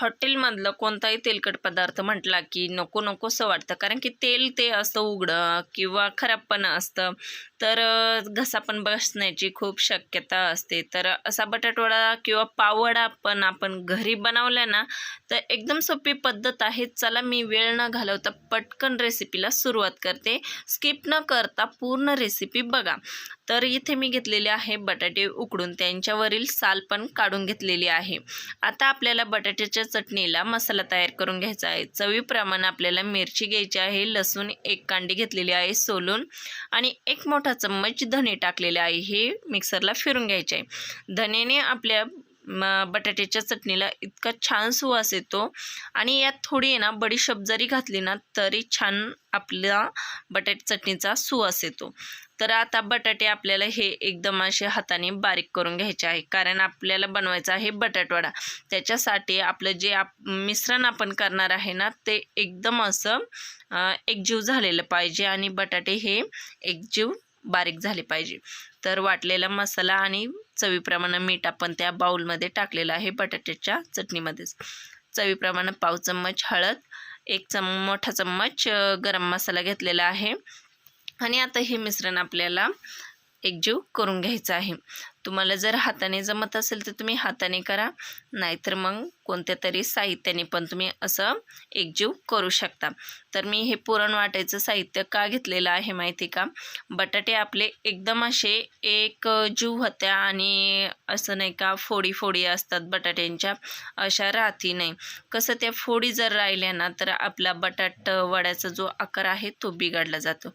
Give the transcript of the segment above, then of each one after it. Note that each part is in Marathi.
हॉटेलमधलं कोणताही तेलकट पदार्थ म्हटला की नको नकोसं वाटतं. कारण की तेल ते असतं उघडं किंवा खराबपणा असतं. तर घसा पण बसण्याची खूप शक्यता असते. तर असा बटाटवडा किंवा पावडा पण आपण घरी बनवला ना तर एकदम सोपी पद्धत आहे. चला मी वेळ न घालवता पटकन रेसिपीला सुरुवात करते. स्किप न करता पूर्ण रेसिपी बघा. तर इथे मी घेतलेले आहे बटाटे उकडून. त्यांच्यावरील साल पण काढून घेतलेली आहे. आता आपल्याला बटाट्याच्या चटणीला मसाला तयार करून घ्यायचा आहे. चवीप्रमाणे आपल्याला मिरची घ्यायची आहे लसूण एक कांडी घेतलेली आहे सोलून आणि एक मोठा चम्मच धने टाकलेले आहे हे मिक्सरला फिरून घ्यायचे आहे. धनेने आपल्या बटाट्याच्या चटणीला इतका छान सुवास येतो. आणि यात थोडी आहे ना बडीशेप जरी घातली ना तरी छान आपला बटाट चटणीचा सुवास येतो. तर आता बटाटे आपल्याला हे एकदम असे हाताने बारीक करून घ्यायचे आहे. कारण आपल्याला बनवायचं आहे बटाटवडा. त्याच्यासाठी आपलं जे आप मिश्रण आपण करणार आहे ना ते एकदम असं एकजीव झालेलं पाहिजे. आणि बटाटे हे एकजीव बारीक झाले पाहिजे. तर वाटलेला मसाला आणि चवीप्रमाणे मीठ आपण त्या बाऊलमध्ये टाकलेलं आहे बटाट्याच्या चटणीमध्येच. चवीप्रमाणे पाव चम्मच हळद एक चम मोठा चम्मच गरम मसाला घेतलेला आहे. आणि आता हे मिश्रण आपल्याला एकजीव करून घ्यायचं आहे. तुम्हाला जर हाताने जमत असेल तर तुम्ही हाताने करा. नाहीतर मग कोणत्या तरी साहित्याने पण तुम्ही असं एकजीव करू शकता. तर मी हे पुरण वाटायचं साहित्य का घेतलेलं आहे माहिती का? बटाटे आपले एकदम असे एक जीव होत्या आणि असं नाही का फोडी फोडी असतात बटाट्यांच्या. अशा राहती नाही. कसं त्या फोडी जर राहिल्या ना तर आपला बटाट वड्याचा जो आकार आहे तो बिघडला जातो.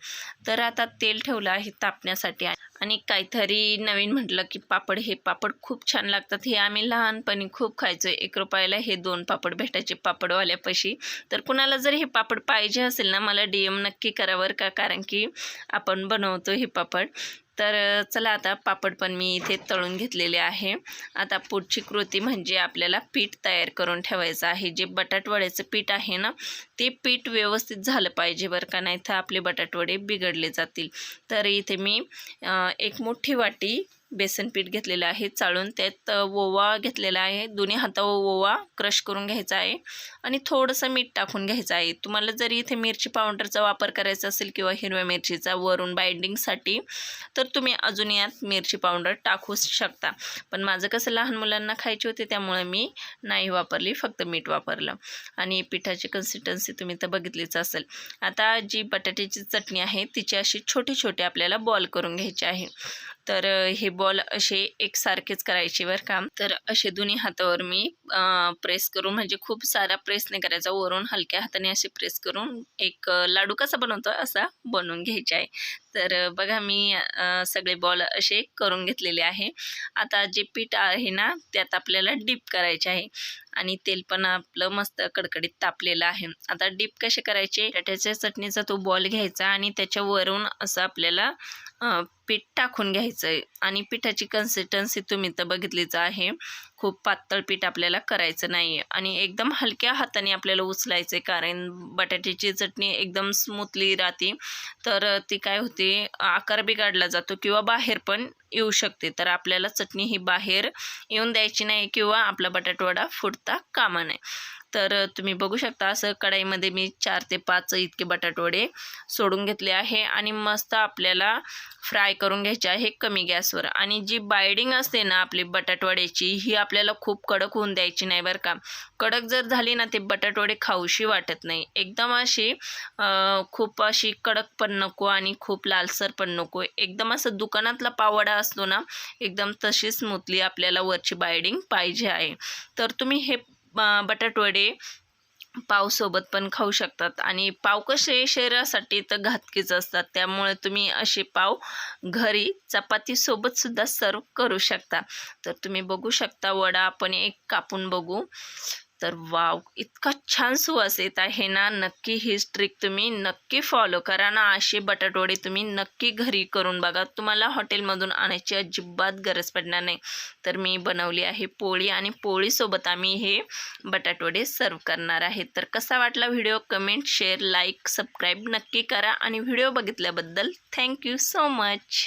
तर आता तेल ठेवलं आहे तापण्यासाठी. आणि काहीतरी नवीन म्हटलं की पापड हे पापड खूप छान लागतात. हे आम्ही लहानपणी खूप खायचो. एक रुपयाला हे दोन पापड भेटायचे पापडवाल्यापाशी. तर कुणाला जर हे पापड पाहिजे असेल ना मला डी एम नक्की करावर का? कारण की आपण बनवतो हे पापड. तर चला आता पापड पण मी इथे तळून घेतलेले आहे. आता पुढची कृती म्हणजे आपल्याला पीठ तयार करून ठेवायचं आहे. जे बटाटवड्याचं पीठ आहे ना ते पीठ व्यवस्थित झालं पाहिजे बरं का नाही तर आपले बटाटवडे बिघडले जातील. तर इथे मी एक मोठी वाटी बेसन पीठ घेतलेलं आहे चाळून त्यात ओवा घेतलेला आहे. दोन्ही हातावर ओवा क्रश करून घ्यायचा आहे आणि थोडंसं मीठ टाकून घ्यायचं आहे. तुम्हाला जरी इथे मिरची पावडरचा वापर करायचा असेल किंवा हिरव्या मिरचीचा वरून बाइंडिंगसाठी तर तुम्ही अजून यात मिरची पावडर टाकू शकता. पण माझं कसं लहान मुलांना खायचे होते त्यामुळे मी नाही वापरली फक्त मीठ वापरलं. आणि पिठाची कन्सिस्टन्सी तुम्ही तर बघितलीच असेल. आता जी बटाट्याची चटणी आहे तिची अशी छोटे छोटे आपल्याला बॉल करून घ्यायची आहे. तर हे बॉल असे एकसारखेच करायचे बरं का. तर असे दोन्ही हातावर मी प्रेस करून म्हणजे खूप सारा प्रेस नाही करायचा वरून हलक्या हाताने असे प्रेस करून एक लाडू कसा बनवतो असा बनवून घ्यायचा आहे. तर बघा मी सगळे बॉल असे करून घेतलेले आहे. आता जे पीठ आहे ना त्यात आपल्याला डीप करायचे आहे. आणि तेल पण आपलं मस्त कडकडीत तापलेलं आहे. आता डीप कसे करायचे? बटाट्याच्या चटणीचा तो बॉल घ्यायचा आणि त्याच्यावरून असं आपल्याला पीठ टाकून घ्यायचं आहे आणि पिठाची कन्सिस्टन्सी तुम्ही तर बघितलीच आहे. खूप पातळ पीठ आपल्याला करायचं नाही आणि एकदम हलक्या हाताने आपल्याला उचलायचं आहे कारण बटाट्याची चटणी एकदम स्मूथली राहते. तर ती काय होते आकार बिघडला जातो किंवा बाहेर पण येऊ शकते. तर आपल्याला चटणी ही बाहेर येऊन द्यायची नाही किंवा आपला बटाटवडा फुटता कामा नये. तर तुम्ही बघू शकता असं कढाईमध्ये मी चार ते पाच इतके बटाटवडे सोडून घेतले आहे आणि मस्त आपल्याला फ्राय करून घ्यायचे आहे कमी गॅसवर. आणि जी बायडिंग असते ना आपली बटाटवड्याची ही आपल्याला खूप कडक होऊन द्यायची नाही बरं का. कडक जर झाली ना ते बटाटवडे खाऊशी वाटत नाही. एकदम अशी खूप अशी कडक पण नको आणि खूप लालसर पण नको. एकदम असं दुकानातला पावडा असतो ना एकदम तशी स्मूथली आपल्याला वरची बायडिंग पाहिजे आहे. तर तुम्ही हे बटाटवडे पावसोबत पण खाऊ शकतात. आणि पाव कसे शरीरासाठी तर घातकीच असतात. त्यामुळे तुम्ही असे पाव घरी चपातीसोबत सुद्धा सर्व करू शकता. तर तुम्ही बघू शकता वडा आपण एक कापून बघू. तर वाव इतका छान सुवास येत आहे ना. नक्की ही ट्रिक तुम्ही नक्की फॉलो करा ना. असे बटाटवडे तुम्ही नक्की घरी करून बघा. तुम्हाला हॉटेलमधून आणायची अजिबात गरज पडणार नाही. तर मी बनवली आहे पोळी आणि पोळीसोबत आम्ही हे बटाटवडे सर्व करणार आहे. तर कसा वाटला video comment share like subscribe नक्की करा. आणि व्हिडिओ बघितल्याबद्दल थँक्यू सो मच